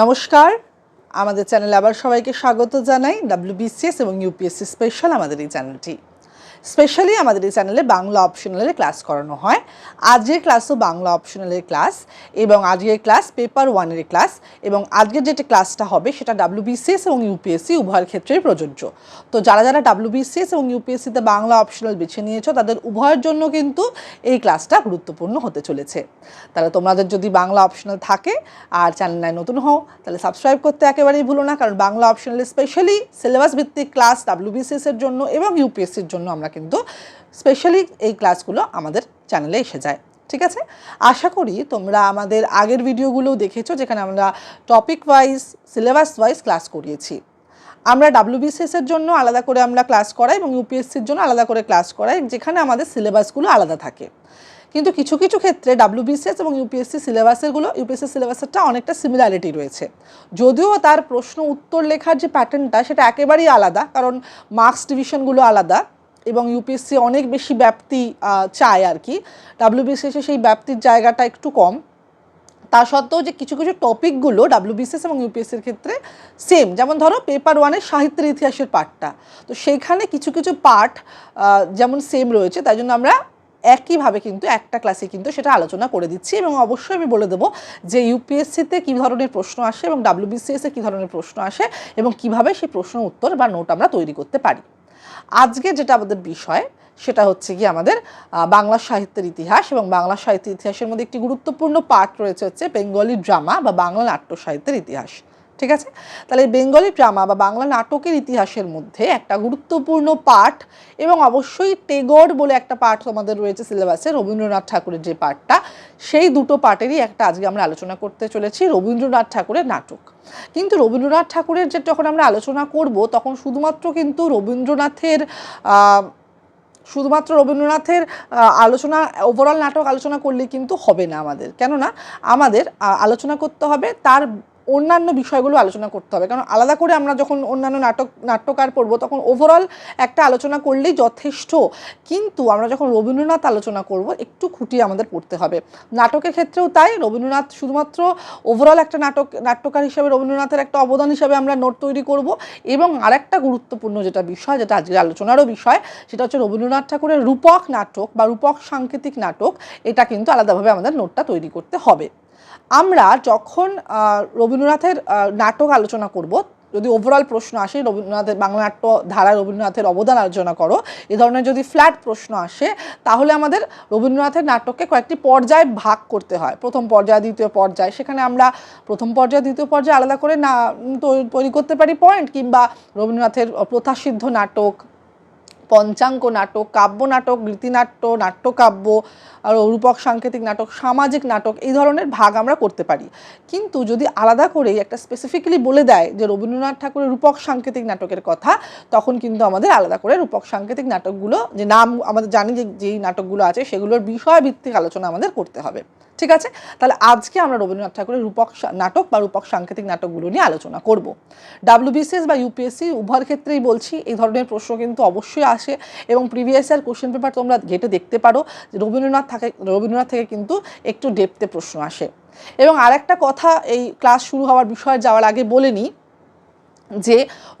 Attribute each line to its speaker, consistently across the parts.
Speaker 1: নমস্কার। আমাদের চ্যানেলে আবার সবাইকে স্বাগত জানাই। ডাব্লিউবিসিএস এবং ইউপিএসসি স্পেশাল আমাদের এই চ্যানেলটি। স্পেশালি আমাদের এই চ্যানেলে বাংলা অপশনালের ক্লাস করানো হয়। আজকের ক্লাসও বাংলা অপশনালের ক্লাস এবং আজকের ক্লাস পেপার ওয়ানের ক্লাস এবং আজকের যেটা ক্লাসটা হবে সেটা ডাব্লিউবিসিএস এবং ইউপিএসসি উভয়ের ক্ষেত্রেই প্রযোজ্য। তো যারা যারা ডাব্লিউবিসিএস এবং ইউপিএসসিতে বাংলা অপশনাল বেছে নিয়েছো, তাদের উভয়ের জন্য কিন্তু এই ক্লাসটা গুরুত্বপূর্ণ হতে চলেছে। তাহলে তোমাদের যদি বাংলা অপশনাল থাকে আর চ্যানেলটায় নতুন হও, তাহলে সাবস্ক্রাইব করতে একেবারেই ভুলো না, কারণ বাংলা অপশনালে স্পেশালি সিলেবাস ভিত্তিক ক্লাস ডাব্লিউবিসিএস এর জন্য এবং ইউপিএসসির জন্য আমরা কিন্তু স্পেশালি এই ক্লাসগুলো আমাদের চ্যানেলে এসে যায়, ঠিক আছে? আশা করি তোমরা আমাদের আগের ভিডিওগুলোও দেখেছ যেখানে আমরা topic wise syllabus wise class করিয়েছি আমরা ডাব্লিউবিসিএস এর জন্য আলাদা করে আমরা ক্লাস করাই এবং ইউপিএসসির জন্য আলাদা করে ক্লাস করাই যেখানে আমাদের সিলেবাসগুলো আলাদা থাকে। কিন্তু কিছু কিছু ক্ষেত্রে ডাব্লিউবিসিএস এবং ইউপিএসসি সিলেবাসেরগুলো ইউপিএসসি সিলেবাসেরটা অনেকটা সিমিলারিটি রয়েছে। যদিও তার প্রশ্ন উত্তর লেখার যে প্যাটার্নটা সেটা একেবারেই আলাদা, কারণ মার্কস ডিভিশনগুলো আলাদা এবং ইউপিএসসি অনেক বেশি ব্যাপ্তি চায় আর কি। ডাব্লিউবিসিএসে সেই ব্যাপ্তির জায়গাটা একটু কম। তা সত্ত্বেও যে কিছু কিছু টপিকগুলো ডাব্লিউবিসিএস এবং ইউপিএসসির ক্ষেত্রে সেম যেমন ধরো পেপার ওয়ানের সাহিত্যের ইতিহাসের পার্টটা তো সেইখানে কিছু কিছু পার্ট যেমন সেম রয়েছে, তাই জন্য আমরা একইভাবে কিন্তু একটা ক্লাসে কিন্তু সেটা আলোচনা করে দিচ্ছি এবং অবশ্যই আমি বলে দেবো যে ইউপিএসসিতে কী ধরনের প্রশ্ন আসে এবং ডাব্লিউবিসিএসে কী ধরনের প্রশ্ন আসে এবং কীভাবে সেই প্রশ্ন উত্তর বা নোট আমরা তৈরি করতে পারি। আজকে যেটা আমাদের বিষয়, সেটা হচ্ছে কি আমাদের বাংলা সাহিত্যের ইতিহাস এবং বাংলা সাহিত্যের ইতিহাসের মধ্যে একটি গুরুত্বপূর্ণ পার্ট রয়েছে হচ্ছে বেঙ্গলি ড্রামা বা বাংলা নাট্য সাহিত্যের ইতিহাস। ঠিক আছে? তাহলে বেঙ্গলি ড্রামা বা বাংলা নাটকের ইতিহাসের মধ্যে একটা গুরুত্বপূর্ণ পাঠ এবং অবশ্যই টেগর বলে একটা পাঠ তোমাদের রয়েছে সিলেবাসে, রবীন্দ্রনাথ ঠাকুরের যে পাঠটা সেই দুটো পার্টেরই একটা আজকে আমরা আলোচনা করতে চলেছি, রবীন্দ্রনাথ ঠাকুরের নাটক। কিন্তু রবীন্দ্রনাথ ঠাকুরের যে যখন আমরা আলোচনা করব, তখন শুধুমাত্র কিন্তু রবীন্দ্রনাথের শুধুমাত্র রবীন্দ্রনাথের আলোচনা ওভারঅল নাটক আলোচনা করলে কিন্তু হবে না আমাদের। কেননা, আমাদের আলোচনা করতে হবে, তার অন্যান্য বিষয়গুলো আলোচনা করতে হবে। কারণ আলাদা করে আমরা যখন অন্যান্য নাটক, নাট্যকার পড়ব, তখন ওভারঅল একটা আলোচনা করলেই যথেষ্ট। কিন্তু আমরা যখন রবীন্দ্রনাথ আলোচনা করব, একটু খুঁটিয়ে আমাদের পড়তে হবে। নাটকের ক্ষেত্রেও তাই, রবীন্দ্রনাথ শুধুমাত্র ওভারঅল একটা নাটক, নাট্যকার হিসেবে রবীন্দ্রনাথের একটা অবদান হিসেবে আমরা নোট তৈরি করব। এবং আরেকটা গুরুত্বপূর্ণ যেটা বিষয়, যেটা আজকের আলোচনারও বিষয়, সেটা হচ্ছে রবীন্দ্রনাথ ঠাকুরের রূপক নাটক বা রূপক সাংকেতিক নাটক, এটা কিন্তু আলাদাভাবে আমাদের নোটটা তৈরি করতে হবে। আমরা যখন রবীন্দ্রনাথের নাটক আলোচনা করব, যদি ওভারঅল প্রশ্ন আসে, রবীন্দ্রনাথের, বাংলা নাট্য ধারায় রবীন্দ্রনাথের অবদান আলোচনা করো, এ ধরনের যদি ফ্ল্যাট প্রশ্ন আসে, তাহলে আমাদের রবীন্দ্রনাথের নাটককে কয়েকটি পর্যায়ে ভাগ করতে হয়। প্রথম পর্যায়, দ্বিতীয় পর্যায়, সেখানে আমরা প্রথম পর্যায়, দ্বিতীয় পর্যায়ে আলাদা করে না তৈরি করতে পারি পয়েন্ট কিংবা রবীন্দ্রনাথের প্রথাসিদ্ধ নাটক পঞ্চাঙ্গ নাটক, কাব্য নাটক গীতিনাট্য নাট্যকাব্য, আর রূপক, সাংকেতিক নাটক, সামাজিক নাটক, এই ধরনের ভাগ আমরা করতে পারি। কিন্তু যদি আলাদা করে একটা স্পেসিফিক্যালি বলে দেয় যে রবীন্দ্রনাথ ঠাকুরের রূপক সাংকেতিক নাটকের কথা, তখন কিন্তু আমাদের আলাদা করে রূপক সাংকেতিক নাটকগুলো, যে নাম আমাদের জানি যে, যেই নাটকগুলো আছে, সেগুলোর বিষয়ভিত্তিক আলোচনা আমাদের করতে হবে। ঠিক আছে? তাহলে আজকে আমরা রবীন্দ্রনাথ ঠাকুরের রূপক নাটক বা রূপক সাংকেতিক নাটকগুলো নিয়ে আলোচনা করব। ডাব্লিউবিসিএস বা ইউপিএসসি উভয়ের ক্ষেত্রেই বলছি, এই ধরনের প্রশ্ন কিন্তু অবশ্যই আসে এবং প্রিভিয়াস ইয়ার কোশ্চেন পেপার তোমরা ঘেটে দেখতে পারো যে রবীন্দ্রনাথ থাকে, রবীন্দ্রনাথ থেকে কিন্তু একটু ডেপতে প্রশ্ন আসে। এবং আরেকটা কথা, এই ক্লাস শুরু হওয়ার বিষয়ে যাওয়ার আগে বলে নিই যে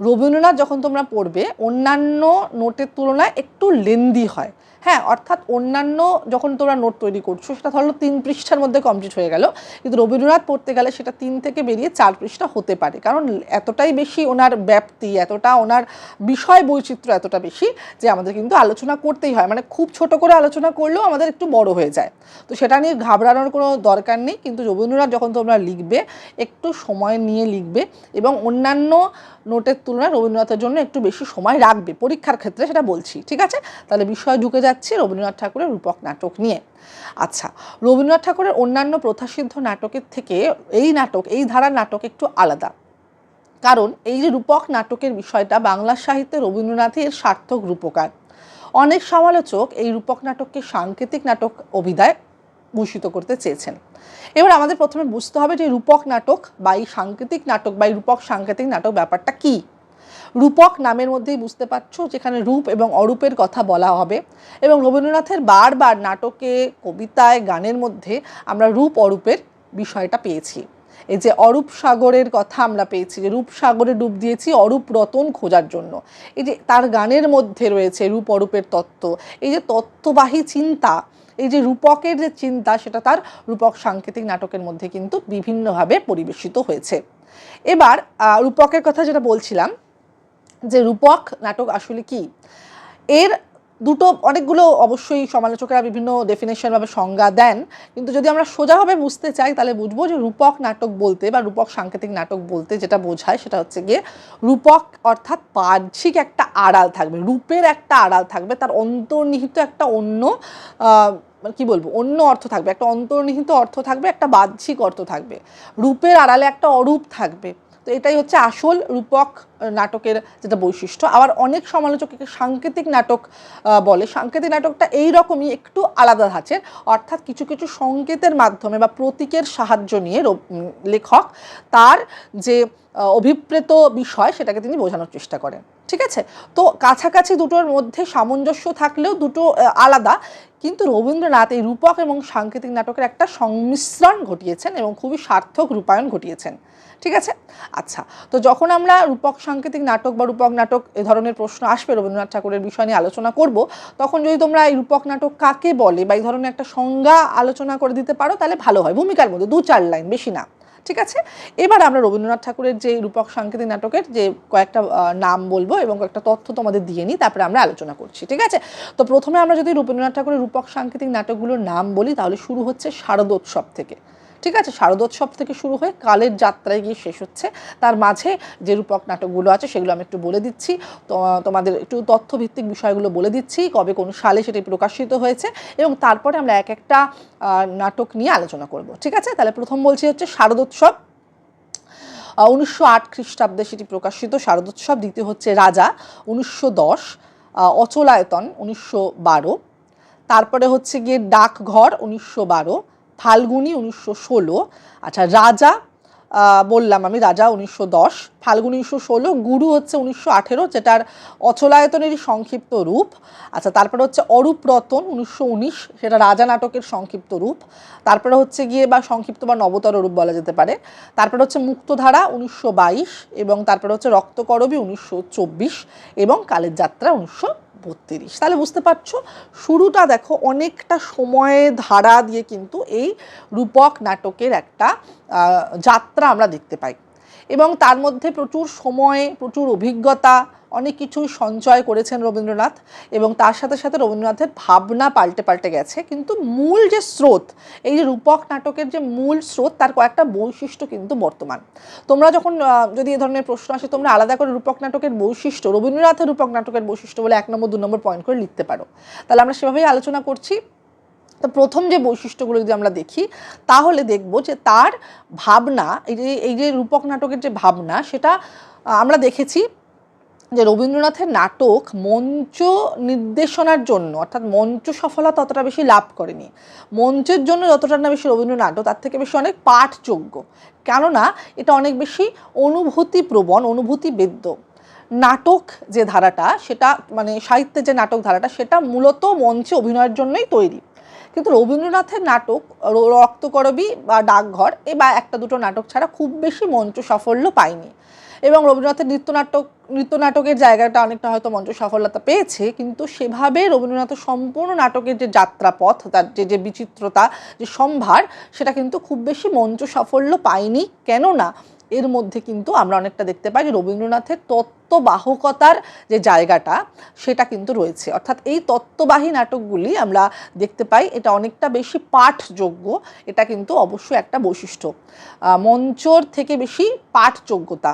Speaker 1: রবীন্দ্রনাথ যখন তোমরা পড়বে, অন্যান্য নোটের তুলনায় একটু লেন্দি হয়। হ্যাঁ অর্থাৎ অন্যান্য যখন তোমরা নোট তৈরি করছ, সেটা ধরো তিন পৃষ্ঠার মধ্যে কমপ্লিট হয়ে গেল, কিন্তু রবীন্দ্রনাথ পড়তে গেলে সেটা তিন থেকে বেরিয়ে চার পৃষ্ঠা হতে পারে। কারণ এতটাই বেশি ওনার ব্যাপ্তি, এতটা ওনার বিষয় বৈচিত্র্য এতটা বেশি যে আমাদের কিন্তু আলোচনা করতেই হয়। মানে খুব ছোট করে আলোচনা করলেও আমাদের একটু বড় হয়ে যায়। তো সেটা নিয়ে ঘাবড়ানোর কোনো দরকার নেই, কিন্তু রবীন্দ্রনাথ যখন তোমরা লিখবে, একটু সময় নিয়ে লিখবে এবং অন্যান্য নোটের তুলনায় রবীন্দ্রনাথের জন্য একটু বেশি সময় রাখবে। পরীক্ষার ক্ষেত্রে সেটা বলছি, ঠিক আছে? তাহলে বিষয় ঢুকে যাচ্ছে রবীন্দ্রনাথ ঠাকুরের রূপক নাটক নিয়ে। আচ্ছা রবীন্দ্রনাথ ঠাকুরের অন্যান্য প্রথাসিদ্ধ নাটকের থেকে এই নাটক, এই ধারার নাটক একটু আলাদা। কারণ এই যে রূপক নাটকের বিষয়টা বাংলা সাহিত্যে রবীন্দ্রনাথের সার্থক রূপকার। অনেক সমালোচক এই রূপক নাটককে সাংকেতিক নাটক অভিধায় ভূষিত করতে চেয়েছেন। এবার আমাদের প্রথমে বুঝতে হবে যে রূপক নাটক বা এই সাংকেতিক নাটক বা এই রূপক সাংকেতিক নাটক ব্যাপারটা কী। রূপক নামের মধ্যেই বুঝতে পারছ, যেখানে রূপ এবং অরূপের কথা বলা হবে। এবং রবীন্দ্রনাথের বারবার নাটকে, কবিতায়, গানের মধ্যে আমরা রূপ, অরূপের বিষয়টা পেয়েছি। এই যে অরূপ সাগরের কথা আমরা পেয়েছি, যে রূপ সাগরে ডুব দিয়েছি অরূপ রতন খোঁজার জন্য। এই যে তার গানের মধ্যে রয়েছে রূপ, অরূপের তত্ত্ব। এই যে তত্ত্ববাহী চিন্তা, এই যে রূপকের যে চিন্তা, সেটা তার রূপক সাংকেতিক নাটকের মধ্যে কিন্তু বিভিন্নভাবে পরিবেশিত হয়েছে। এবার রূপকের কথা যেটা বলছিলাম যে রূপক নাটক আসলে কি? এর দুটো অনেকগুলো অবশ্যই সমালোচকেরা বিভিন্ন ডেফিনেশনভাবে সংজ্ঞা দেন। কিন্তু যদি আমরা সোজাভাবে বুঝতে চাই, তাহলে বুঝব যে রূপক নাটক বলতে বা রূপক সাংকেতিক নাটক বলতে যেটা বোঝায় সেটা হচ্ছে গিয়ে রূপক অর্থাৎ বাহ্যিক একটা আড়াল থাকবে, রূপের একটা আড়াল থাকবে, তার অন্তর্নিহিত একটা অন্য কি বলব, অন্য অর্থ থাকবে, একটা অন্তর্নিহিত অর্থ থাকবে, একটা বাহ্যিক অর্থ থাকবে। রূপের আড়ালে একটা অরূপ থাকবে। তো এটাই হচ্ছে আসল রূপক নাটকের যেটা বৈশিষ্ট্য। আবার অনেক সমালোচক সাংকেতিক নাটক বলে। সাংকেতিক নাটকটা এই রকমই, একটু আলাদা ধাঁচের। অর্থাৎ কিছু কিছু সংকেতের মাধ্যমে বা প্রতীকের সাহায্য নিয়ে লেখক তার যে অভিপ্রেত বিষয় সেটাকে তিনি বোঝানোর চেষ্টা করেন। ঠিক আছে? তো কাছাকাছি দুটোর মধ্যে সামঞ্জস্য থাকলেও দুটো আলাদা। কিন্তু রবীন্দ্রনাথ, এই রূপক এবং সাংকেতিক নাটকের একটা সংমিশ্রণ ঘটিয়েছেন এবং খুবই সার্থক রূপায়ণ ঘটিয়েছেন। ঠিক আছে? আচ্ছা তো যখন আমরা রূপক, সাংকেতিক নাটক বা রূপক নাটক এ ধরনের প্রশ্ন আসবে রবীন্দ্রনাথ ঠাকুরের বিষয় নিয়ে আলোচনা করব, তখন যদি তোমরা এই রূপক নাটক কাকে বলে বা এই ধরনের একটা সংজ্ঞা আলোচনা করে দিতে পারো, তাহলে ভালো হয়। ভূমিকার মধ্যে দু চার লাইন, বেশি না। ঠিক আছে? এবার আমরা রবীন্দ্রনাথ ঠাকুরের যে রূপক সাংকেতিক নাটকের যে কয়েকটা নাম বলব এবং কয়েকটা তথ্য তোমাদের দিয়ে নিই, তারপরে আমরা আলোচনা করছি, ঠিক আছে? তো প্রথমে আমরা যদি রবীন্দ্রনাথ ঠাকুরের রূপক সাংকেতিক নাটকগুলোর নাম বলি, তাহলে শুরু হচ্ছে শারদোৎসব থেকে। ঠিক আছে, শারদোৎসব থেকে শুরু হয়ে কালের যাত্রায় গিয়ে শেষ হচ্ছে। তার মাঝে যে রূপক নাটকগুলো আছে সেগুলো আমি একটু বলে দিচ্ছি। তোমাদের একটু তথ্যভিত্তিক বিষয়গুলো বলে দিচ্ছি, কবে কোন সালে সেটি প্রকাশিত হয়েছে এবং তারপরে আমরা এক একটা নাটক নিয়ে আলোচনা করব, ঠিক আছে? তাহলে প্রথম বলছি হচ্ছে শারদোৎসব। উনিশশো আট খ্রিস্টাব্দে সেটি প্রকাশিত, শারদোৎসব, দ্বিতীয় হচ্ছে রাজা, উনিশশো দশ। অচলায়তন, উনিশশো বারো। তারপরে হচ্ছে গিয়ে ডাকঘর, উনিশশো বারো। ফাল্গুনি উনিশশো ষোলো। আচ্ছা রাজা বললাম আমি রাজা উনিশশো দশ। ফাল্গুনি উনিশশো ষোলো, গুরু হচ্ছে উনিশশো আঠেরো, যেটার অচলায়তনেরই সংক্ষিপ্ত রূপ। আচ্ছা তারপরে হচ্ছে অরূপ রতন উনিশশো উনিশ, সেটা রাজা নাটকের সংক্ষিপ্ত রূপ। তারপরে হচ্ছে গিয়ে বা সংক্ষিপ্ত বা নবতর রূপ বলা যেতে পারে। তারপরে হচ্ছে মুক্তধারা উনিশশো বাইশ, এবং তারপরে হচ্ছে রক্তকরবী উনিশশো চব্বিশ, এবং কালের যাত্রা উনিশশো বত্রিশ। তাহলে বুঝতে পারছ? শুরুটা দেখো অনেকটা সময় ধারা দিয়ে কিন্তু এই রূপক নাটকের একটা যাত্রা আমরা দেখতে পাই। এবং তার মধ্যে প্রচুর সময়, প্রচুর অভিজ্ঞতা, অনেক কিছুই সঞ্চয় করেছেন রবীন্দ্রনাথ এবং তার সাথে সাথে রবীন্দ্রনাথের ভাবনা পাল্টে পাল্টে গেছে। কিন্তু মূল যে স্রোত, এই যে রূপক নাটকের যে মূল স্রোত, তার কয়েকটা বৈশিষ্ট্য কিন্তু বর্তমান। তোমরা যখন যদি এ ধরনের প্রশ্ন আসে, তোমরা আলাদা করে রূপক নাটকের বৈশিষ্ট্য, রবীন্দ্রনাথের রূপক নাটকের বৈশিষ্ট্য বলে এক নম্বর, দু নম্বর পয়েন্ট করে লিখতে পারো। তাহলে আমরা সেভাবেই আলোচনা করছি। তো প্রথম যে বৈশিষ্ট্যগুলো যদি আমরা দেখি, তাহলে দেখব যে তার ভাবনা, এই যে এই যে রূপক নাটকের যে ভাবনা, সেটা আমরা দেখেছি যে রবীন্দ্রনাথের নাটক মঞ্চ নির্দেশনার জন্য, অর্থাৎ মঞ্চ সফলতা ততটা বেশি লাভ করেনি। মঞ্চের জন্য যতটা না বেশি রবীন্দ্র নাটক তার থেকে বেশি অনেক পাঠযোগ্য। কেননা, এটা অনেক বেশি অনুভূতি প্রবণ অনুভূতি বেদ্য নাটক যে ধারাটা, সেটা মানে সাহিত্যের যে নাটক ধারাটা, সেটা মূলত মঞ্চে অভিনয়ের জন্যই তৈরি। কিন্তু রবীন্দ্রনাথের নাটক রক্তকরবী বা ডাকঘর, এ বা একটা দুটো নাটক ছাড়া খুব বেশি মঞ্চ সাফল্য পায়নি। এবং রবীন্দ্রনাথের নৃত্যনাটক নৃত্যনাটকের জায়গাটা অনেকটা হয়তো মঞ্চ সফলতা পেয়েছে, কিন্তু সেভাবে রবীন্দ্রনাথের সম্পূর্ণ নাটকের যে যাত্রাপথ, তার যে যে বিচিত্রতা, যে সম্ভার, সেটা কিন্তু খুব বেশি মঞ্চ সাফল্য পায়নি। কেননা এর মধ্যে কিন্তু আমরা অনেকটা দেখতে পাই রবীন্দ্রনাথের তত্ত্ববাহকতার যে জায়গাটা, সেটা কিন্তু রয়েছে। অর্থাৎ এই তত্ত্ববাহী নাটকগুলি আমরা দেখতে পাই, এটা অনেকটা বেশি পাঠযোগ্য, এটা কিন্তু অবশ্যই একটা বৈশিষ্ট্য। মঞ্চর থেকে বেশি পাঠযোগ্যতা।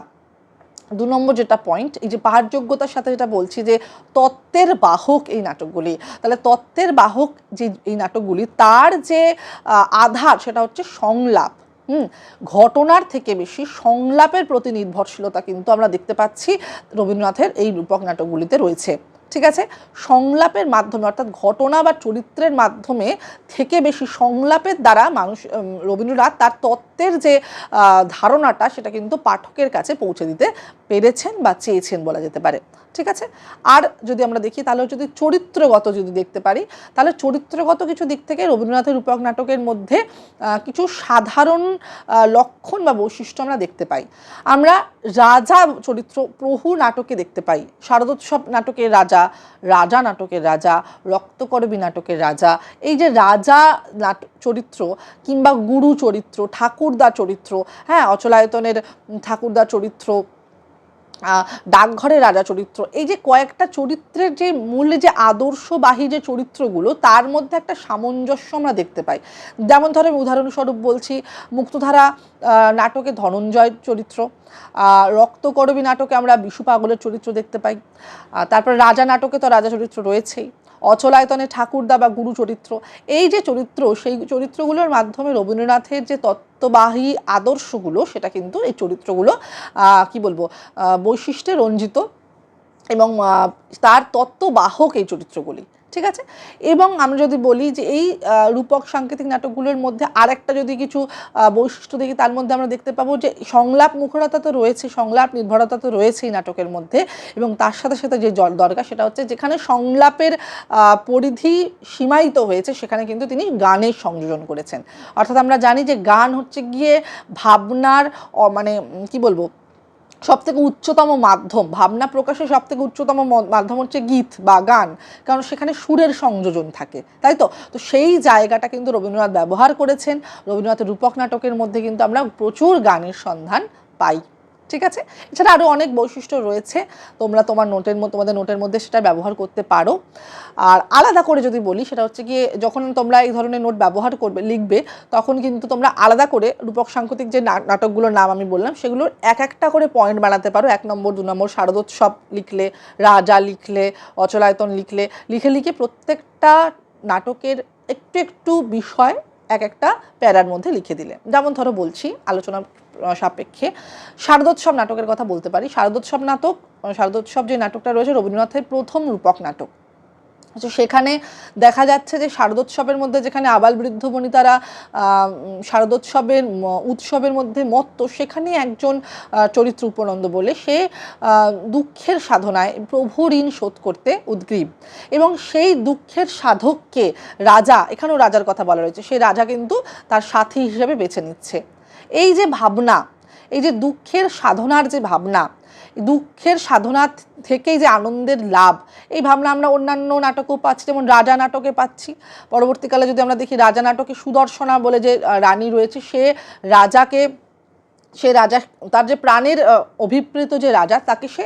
Speaker 1: দু নম্বর যেটা পয়েন্ট এই যে পাঠযোগ্যতার সাথে যেটা বলছি যে তত্ত্বের বাহক এই নাটকগুলি। তাহলে তত্ত্বের বাহক যে এই নাটকগুলি, তার যে আধার, সেটা হচ্ছে সংলাপ। হুম, ঘটনার থেকে বেশি সংলাপের প্রতি নির্ভরশীলতা কিন্তু আমরা দেখতে পাচ্ছি রবীন্দ্রনাথের এই রূপক নাটকগুলিতে রয়েছে। ঠিক আছে? সংলাপের মাধ্যমে অর্থাৎ ঘটনা বা চরিত্রের মাধ্যমে থেকে বেশি সংলাপের দ্বারা মানুষ রবীন্দ্রনাথ তার তত্ত্বের যে ধারণাটা সেটা কিন্তু পাঠকের কাছে পৌঁছে দিতে পেরেছেন বা চেয়েছেন বলা যেতে পারে। ঠিক আছে? আর যদি আমরা দেখি, তাহলে যদি চরিত্রগত যদি দেখতে পারি, তাহলে চরিত্রগত কিছু দিক থেকে রবীন্দ্রনাথের রূপক নাটকের মধ্যে কিছু সাধারণ লক্ষণ বা বৈশিষ্ট্য আমরা দেখতে পাই। আমরা রাজা চরিত্র প্রভু নাটকে দেখতে পাই। শারদোৎসব নাটকের রাজা রাজা নাটকের রাজা, রক্তকরবী নাটকের রাজা, এই যে রাজা চরিত্র কিংবা গুরু চরিত্র, ঠাকুরদা চরিত্র হ্যাঁ অচলায়তনের, ঠাকুরদা চরিত্র ডাকঘরের রাজা চরিত্র। এই যে কয়েকটা চরিত্রের যে মূল যে আদর্শবাহী যে চরিত্রগুলো, তার মধ্যে একটা সামঞ্জস্য আমরা দেখতে পাই। যেমন ধরো আমি উদাহরণস্বরূপ বলছি, মুক্তধারা নাটকে ধনঞ্জয় চরিত্র রক্তকরবী নাটকে আমরা বিশু পাগলের চরিত্র দেখতে পাই। তারপর রাজা নাটকে তো রাজা চরিত্র রয়েছেই। অচলায়তনে ঠাকুরদা বা গুরু চরিত্র। এই যে চরিত্র, সেই চরিত্রগুলোর মাধ্যমে রবীন্দ্রনাথের যে তত্ত্ববাহী আদর্শগুলো, সেটা কিন্তু এই চরিত্রগুলো কি বলব বৈশিষ্ট্যে রঞ্জিত এবং তার তত্ত্ববাহক এই চরিত্রগুলি। ঠিক আছে? এবং আমরা যদি বলি যে এই রূপক সাংকেতিক নাটকগুলোর মধ্যে আরেকটা যদি কিছু বৈশিষ্ট্য দেখি, তার মধ্যে আমরা দেখতে পাবো যে সংলাপ মুখরতা তো রয়েছে, সংলাপ নির্ভরতা তো রয়েছেই নাটকের মধ্যে। এবং তার সাথে সাথে যে জল দরকার সেটা হচ্ছে যেখানে সংলাপের পরিধি সীমায়িত হয়েছে, সেখানে কিন্তু তিনি গানের সংযোজন করেছেন। অর্থাৎ আমরা জানি যে গান হচ্ছে গিয়ে ভাবনার মানে কি বলব? সব থেকে উচ্চতম মাধ্যম, ভাবনা প্রকাশের সব থেকে উচ্চতম মাধ্যম হচ্ছে গীত বা গান, কারণ সেখানে সুরের সংযোজন থাকে, তাই তো? তো সেই জায়গাটা কিন্তু রবীন্দ্রনাথ ব্যবহার করেছেন। রবীন্দ্রনাথের রূপক নাটকের মধ্যে কিন্তু আমরা প্রচুর গানের সন্ধান পাই। ঠিক আছে? এছাড়া আরও অনেক বৈশিষ্ট্য রয়েছে। তোমরা তোমার নোটের মধ্যে, তোমাদের নোটের মধ্যে সেটা ব্যবহার করতে পারো। আর আলাদা করে যদি বলি, সেটা হচ্ছে গিয়ে যখন তোমরা এই ধরনের নোট ব্যবহার করবে, লিখবে, তখন কিন্তু তোমরা আলাদা করে রূপক সাংকেতিক যে নাটকগুলোর নাম আমি বললাম, সেগুলোর এক একটা করে পয়েন্ট বানাতে পারো। এক নম্বর, দু নম্বর, শারদোৎসব লিখলে, রাজা লিখলে, অচলায়তন লিখলে, লিখে লিখে প্রত্যেকটা নাটকের একটু একটু বিষয় এক একটা প্যারার মধ্যে লিখে দিলে। যেমন ধরো বলছি, আলোচনা সাপেক্ষে। শারদোৎসব নাটকের কথা বলতে পারি। শারদোৎসব নাটক শারদোৎসব যে নাটকটা রয়েছে, রবীন্দ্রনাথের প্রথম রূপক নাটক। তো সেখানে দেখা যাচ্ছে যে শারদোৎসবের মধ্যে যেখানে আবাল বৃদ্ধ বনিতারা শারদোৎসবের উৎসবের মধ্যে মত্ত, সেখানে একজন চরিত্র উপনন্দ বলে সে দুঃখের সাধনায় প্রভু ঋণ শোধ করতে উদ্গ্রীব। এবং সেই দুঃখের সাধককে রাজা, এখানেও রাজার কথা বলা রয়েছে সেই রাজা কিন্তু তার সাথী হিসেবে বেছে নিচ্ছে। এই যে ভাবনা, এই যে দুঃখের সাধনার যে ভাবনা, দুঃখের সাধনা থেকেই যে আনন্দের লাভ, এই ভাবনা আমরা অন্যান্য নাটকেও পাচ্ছি, যেমন রাজা নাটকে পাচ্ছি। পরবর্তীকালে যদি আমরা দেখি রাজা নাটকে সুদর্শনা বলে যে রানী রয়েছে, সে রাজাকে সে রাজা, তার যে প্রাণের অভিপ্রেত যে রাজা, তাকে সে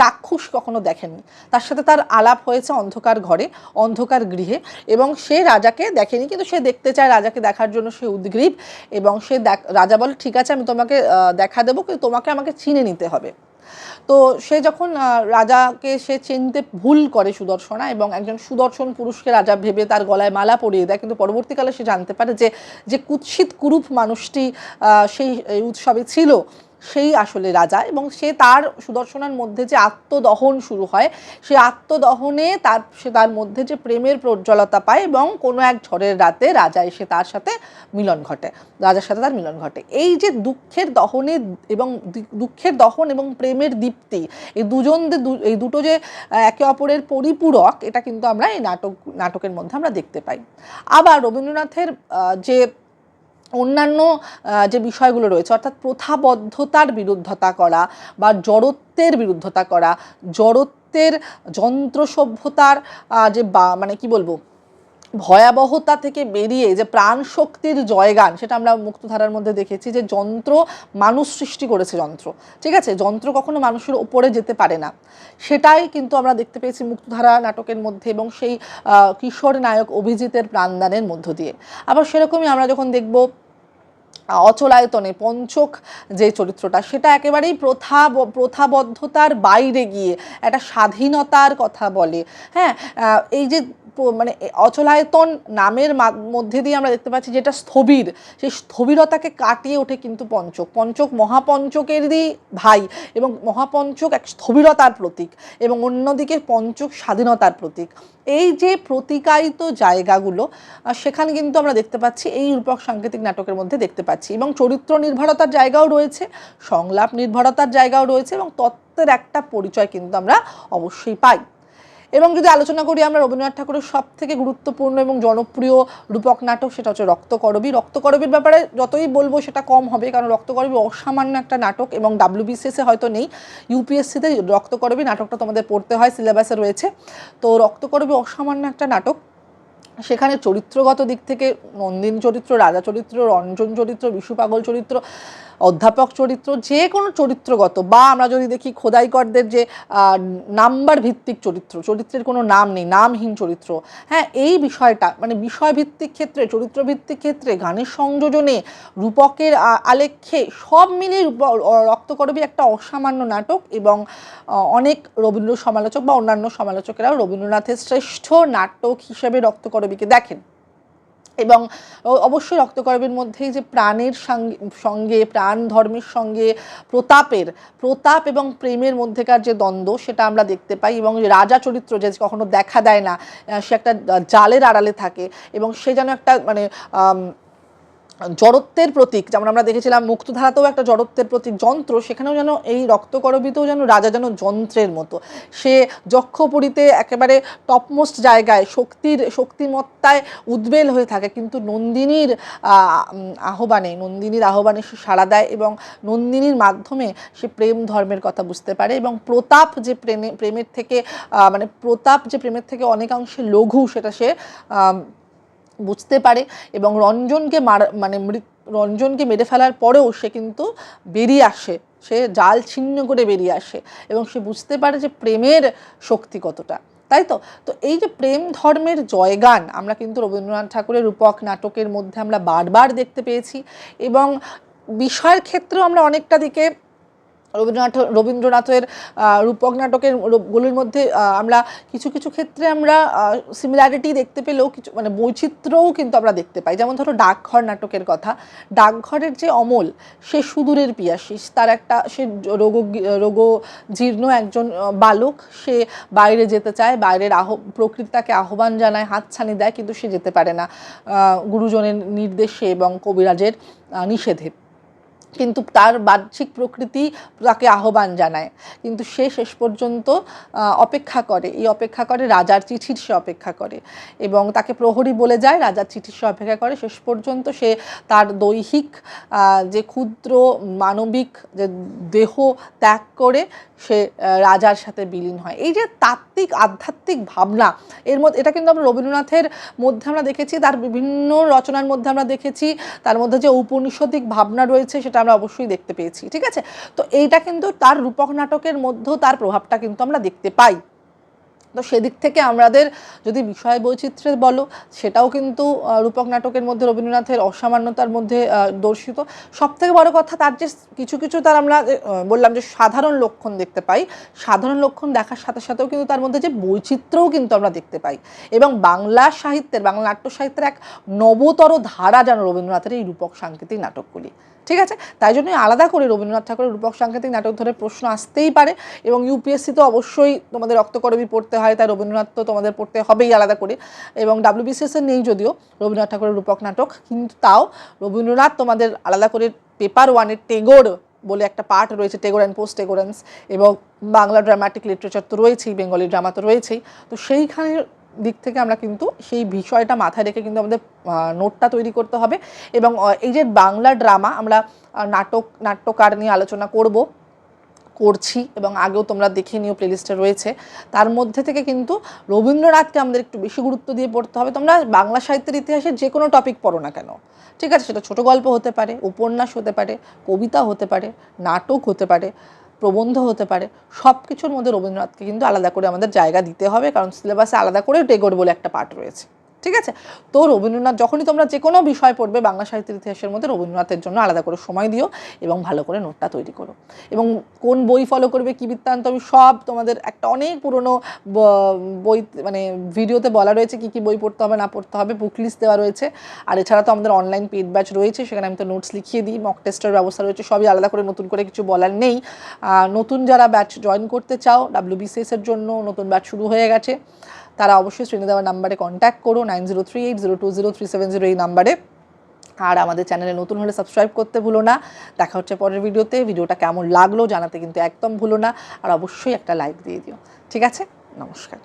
Speaker 1: চাক্ষুষ কখনো দেখেনি। তার সাথে তার আলাপ হয়েছে অন্ধকার ঘরে, অন্ধকার গৃহে, এবং সে রাজাকে দেখেনি, কিন্তু সে দেখতে চায় রাজাকে দেখার জন্য সে উদ্গ্রীব, এবং সে রাজা বলে, ঠিক আছে, আমি তোমাকে দেখা দেবো, কিন্তু তোমাকে আমাকে চিনে নিতে হবে। তো সে যখন রাজাকে সে চিনতে ভুল করে সুদর্শনা এবং একজন সুদর্শন পুরুষকে রাজা ভেবে তার গলায় মালা পরিয়ে দেয়, কিন্তু পরবর্তীকালে সে জানতে পারে যে যে কুৎসিত কুরূপ মানুষটি সেই উৎসবে ছিল। সেই আসলে রাজা এবং সে তার সুদর্শনার মধ্যে যে আত্মদহন শুরু হয়, সে আত্মদহনে তার, সে তার মধ্যে যে প্রেমের প্রজ্জ্বলতা পায় এবং কোনো এক ঝড়ের রাতে রাজা এসে তার সাথে মিলন ঘটে, রাজার সাথে তার মিলন ঘটে। এই যে দুঃখের দহনে এবং দুঃখের দহন এবং প্রেমের দীপ্তি, এই দুজন এই দুটো যে একে অপরের পরিপূরক, এটা কিন্তু আমরা এই নাটক, নাটকের মধ্যে আমরা দেখতে পাই। আবার রবীন্দ্রনাথের যে অন্যান্য যে বিষয়গুলো রয়েছে, অর্থাৎ প্রথাবদ্ধতার বিরুদ্ধতা করা বা জড়ত্বের বিরুদ্ধতা করা, জড়ত্বের যন্ত্র সভ্যতার যে বা মানে কি বলব ভয়াবহতা থেকে বেরিয়ে যে প্রাণ শক্তির জয়গান, সেটা আমরা মুক্তধারার মধ্যে দেখেছি, যে যন্ত্র মানুষ সৃষ্টি করেছে যন্ত্র। ঠিক আছে? যন্ত্র কখনো মানুষের ওপরে যেতে পারে না। সেটাই কিন্তু আমরা দেখতে পেয়েছি মুক্তধারা নাটকের মধ্যে এবং সেই কিশোর নায়ক অভিজিতের প্রাণদানের মধ্য দিয়ে। আবার সেরকমই আমরা যখন দেখব অচলায়তনে পঞ্চক যে চরিত্রটা, সেটা একেবারেই প্রথা প্রথাবদ্ধতার বাইরে গিয়ে একটা স্বাধীনতার কথা বলে। হ্যাঁ এই যে মানে অচলায়তন নামের মধ্যে দিয়ে আমরা দেখতে পাচ্ছি যেটা স্থবির, সেই স্থবিরতাকে কাটিয়ে ওঠে কিন্তু পঞ্চক। পঞ্চক মহাপঞ্চকেরই ভাই এবং মহাপঞ্চক এক স্থবিরতার প্রতীক এবং অন্যদিকে পঞ্চক স্বাধীনতার প্রতীক। এই যে প্রতিকায়িত জায়গাগুলো সেখানে কিন্তু আমরা দেখতে পাচ্ছি, এই রূপক সাংকেতিক নাটকের মধ্যে দেখতে পাচ্ছি এবং চরিত্র নির্ভরতার জায়গাও রয়েছে, সংলাপ নির্ভরতার জায়গাও রয়েছে এবং তত্ত্বের একটা পরিচয় কিন্তু আমরা অবশ্যই পাই। এবং যদি আলোচনা করি আমরা রবীন্দ্রনাথ ঠাকুরের সব থেকে গুরুত্বপূর্ণ এবং জনপ্রিয় রূপক নাটক সেটা হচ্ছে রক্তকরবী। রক্তকরবীর ব্যাপারে যতই বলব সেটা কম হবে কারণ রক্তকরবী অসামান্য একটা নাটক এবং ডাব্লিউবিসিএসে হয়তো নেই। ইউপিএসসিতে রক্তকরবী নাটকটা তোমাদের পড়তে হয়, সিলেবাসে রয়েছে। তো রক্তকরবী অসামান্য একটা নাটক। সেখানে চরিত্রগত দিক থেকে নন্দিন চরিত্র, রাজা চরিত্র, রঞ্জন চরিত্র, বিশু পাগল চরিত্র অধ্যাপক চরিত্র, যে কোনো চরিত্রগত বা আমরা যদি দেখি খোদাইকরদের যে নাম্বার ভিত্তিক চরিত্র, চরিত্রের কোনো নাম নেই, নামহীন চরিত্র হ্যাঁ এই বিষয়টা মানে বিষয়ভিত্তিক ক্ষেত্রে চরিত্র ভিত্তিক ক্ষেত্রে, গানের সংযোজনে, রূপকের আলেখ্যে, সব মিলিয়ে রক্তকরবী একটা অসামান্য নাটক এবং অনেক রবীন্দ্র সমালোচক বা অন্যান্য সমালোচকেরাও রবীন্দ্রনাথের শ্রেষ্ঠ নাটক হিসেবে রক্তকরবীকে দেখেন। এবং অবশ্যই রক্তকরবের মধ্যেই যে প্রাণের সঙ্গে প্রাণ ধর্মের সঙ্গে প্রতাপের, প্রতাপ এবং প্রেমের মধ্যেকার যে দ্বন্দ্ব সেটা আমরা দেখতে পাই এবং রাজা চরিত্র যে কখনো দেখা দেয় না সে একটা জালের আড়ালে থাকে এবং সে যেন একটা মানে জড়ত্বের প্রতীক, যেমন আমরা দেখেছিলাম মুক্তধারাতেও একটা জড়ত্বের প্রতীক যন্ত্র, সেখানেও যেন এই রক্তকরবিতেও যেন রাজা যেন যন্ত্রের মতো। সে যক্ষপুরীতে একেবারে টপমোস্ট জায়গায় শক্তির, শক্তিমত্তায় উদ্বেল হয়ে থাকে, কিন্তু নন্দিনীর আহ্বানে নন্দিনীর আহ্বানে সে সাড়া দেয় এবং নন্দিনীর মাধ্যমে সে প্রেম ধর্মের কথা বুঝতে পারে এবং প্রতাপ যে প্রেমে, প্রেমের থেকে মানে প্রতাপ যে প্রেমের থেকে অনেকাংশে লঘু, সেটা সে বুঝতে পারে এবং রঞ্জনকে মার মানে রঞ্জনকে মেরে ফেলার পরেও সে কিন্তু বেরিয়ে আসে। সে জাল ছিন্ন করে বেরিয়ে আসে এবং সে বুঝতে পারে যে প্রেমের শক্তি কতটা। তাই তো? তো এই যে প্রেম ধর্মের জয়গান, আমরা কিন্তু রবীন্দ্রনাথ ঠাকুরের রূপক নাটকের মধ্যে আমরা বারবার দেখতে পেয়েছি এবং বিষয়ের ক্ষেত্রেও আমরা অনেকটা দিকে রবীন্দ্রনাথ, রবীন্দ্রনাথের রূপক নাটকের গুলির মধ্যে আমরা কিছু কিছু ক্ষেত্রে আমরা সিমিলারিটি দেখতে পেলেও কিছু মানে বৈচিত্র্যও কিন্তু আমরা দেখতে পাই। যেমন ধরো ডাকঘর নাটকের কথা। ডাকঘরের যে অমল, সে সুদূরের পিয়াসিস। তার একটা, সে রোগ রোগ জীর্ণ একজন বালক। সে বাইরে যেতে চায়, বাইরের আহ প্রকৃতি তাকে আহ্বান জানায়, হাতছানি দেয়, কিন্তু সে যেতে পারে না। গুরুজনের নির্দেশে এবং কবিরাজের নিষেধে। কিন্তু তার বাহ্যিক প্রকৃতি তাকে আহ্বান জানায়। কিন্তু সে শেষ পর্যন্ত অপেক্ষা করে। এই অপেক্ষা করে রাজার চিঠির সে অপেক্ষা করে। এবং তাকে প্রহরী বলে যায়, রাজার চিঠির সে অপেক্ষা করে। শেষ পর্যন্ত সে তার দৈহিক যে ক্ষুদ্র মানবিক যে দেহ ত্যাগ করে সে রাজার সাথে বিলীন হয়। এই যে তাত্ত্বিক, আধ্যাত্মিক ভাবনা, এর মধ্যে, এটা কিন্তু আমরা রবীন্দ্রনাথের মধ্যে আমরা দেখেছি, তার বিভিন্ন রচনার মধ্যে আমরা দেখেছি। তার মধ্যে যে ঔপনিষদিক ভাবনা রয়েছে, সেটা আমরা অবশ্যই দেখতে পেয়েছি, ঠিক আছে? তো এইটা কিন্তু তার রূপক নাটকের মধ্যেও তার প্রভাবটা কিন্তু আমরা দেখতে পাই। তো সেদিক থেকে আমাদের যদি বিষয় বৈচিত্র্যের বলো, সেটাও কিন্তু রূপক নাটকের মধ্যে রবীন্দ্রনাথের অসামান্যতার মধ্যে দর্শিত। সব থেকে বড় কথা তার যে কিছু কিছু তার আমরা বললাম যে সাধারণ লক্ষণ দেখতে পাই। সাধারণ লক্ষণ দেখার সাথে সাথেও কিন্তু তার মধ্যে যে বৈচিত্র্যও কিন্তু আমরা দেখতে পাই। এবং বাংলা সাহিত্যের, বাংলা নাট্য সাহিত্যের এক নবতর ধারা যেন রবীন্দ্রনাথের এই রূপক সাংকেতিক নাটকগুলি। ঠিক আছে? তাই জন্যই আলাদা করে রবীন্দ্রনাথ ঠাকুরের রূপক সাংকেতিক নাটক ধরে প্রশ্ন আসতেই পারে এবং ইউপিএসসি তো অবশ্যই তোমাদের রক্তকরবী পড়তে হয়, তাই রবীন্দ্রনাথ তো তোমাদের পড়তে হবেই আলাদা করে। এবং ডাব্লিউবিসিএস এর নেই যদিও রবীন্দ্রনাথ ঠাকুরের রূপক নাটক, কিন্তু তাও রবীন্দ্রনাথ তোমাদের আলাদা করে পেপার ওয়ানের টেগোর বলে একটা পার্ট রয়েছে টেগোর অ্যান্ড পোস্ট টেগোরেন্স এবং বাংলা ড্রামাটিক লিটারেচার তো রয়েছেই বেঙ্গলি ড্রামা তো রয়েছেই। তো সেইখানের দিক থেকে আমরা কিন্তু সেই বিষয়টা মাথায় রেখে কিন্তু আমাদের নোটটা তৈরি করতে হবে। এবং এই যে বাংলা ড্রামা আমরা নাটক, নাট্যকার নিয়ে আলোচনা করব, করছি এবং আগেও তোমরা দেখে নিও প্লেলিস্টে রয়েছে। তার মধ্যে থেকে কিন্তু রবীন্দ্রনাথকে আমাদের একটু বেশি গুরুত্ব দিয়ে পড়তে হবে। তোমরা বাংলা সাহিত্যের ইতিহাসে যে কোনো টপিক পড়ো না কেন। ঠিক আছে, সেটা ছোট গল্প হতে পারে, উপন্যাস হতে পারে, কবিতা হতে পারে, নাটক হতে পারে। প্রবন্ধ হতে পারে সব কিছুর মধ্যে রবীন্দ্রনাথকে কিন্তু আলাদা করে আমাদের জায়গা দিতে হবে, কারণ সিলেবাসে আলাদা করে টেগোর বলে একটা পার্ট রয়েছে। ঠিক আছে? তো রবীন্দ্রনাথ, যখনই তোমরা যে কোনো বিষয় পড়বে বাংলা সাহিত্যের ইতিহাসের মধ্যে, রবীন্দ্রনাথের জন্য আলাদা করে সময় দিও এবং ভালো করে নোটটা তৈরি করো। এবং কোন বই ফলো করবে, কী বৃত্তান্ত, আমি সব তোমাদের একটা অনেক পুরনো বই মানে ভিডিওতে বলা রয়েছে কী কী বই পড়তে হবে, না পড়তে হবে বুক লিস্ট দেওয়া রয়েছে। আর এছাড়া তো আমাদের অনলাইন পেড ব্যাচ রয়েছে, সেখানে আমি তো নোটস লিখিয়ে দিই মক টেস্টের ব্যবস্থা রয়েছে, সবই আলাদা করে নতুন করে কিছু বলার নেই। নতুন যারা ব্যাচ জয়েন করতে চাও ডাব্লিউবিসিএস এর জন্য নতুন ব্যাচ শুরু হয়ে গেছে। তারা অবশ্যই স্ক্রিনে দেওয়ার নাম্বারে কন্ট্যাক্ট করো nine zero three eight zero two zero three seven zero এই নাম্বারে। আর আমাদের চ্যানেলে নতুন হলে সাবস্ক্রাইব করতে ভুলো না। দেখা হচ্ছে পরের ভিডিওতে। ভিডিওটা কেমন লাগল জানাতে কিন্তু একদম ভুলো না। আর অবশ্যই একটা লাইক দিয়ে দিও। ঠিক আছে? নমস্কার।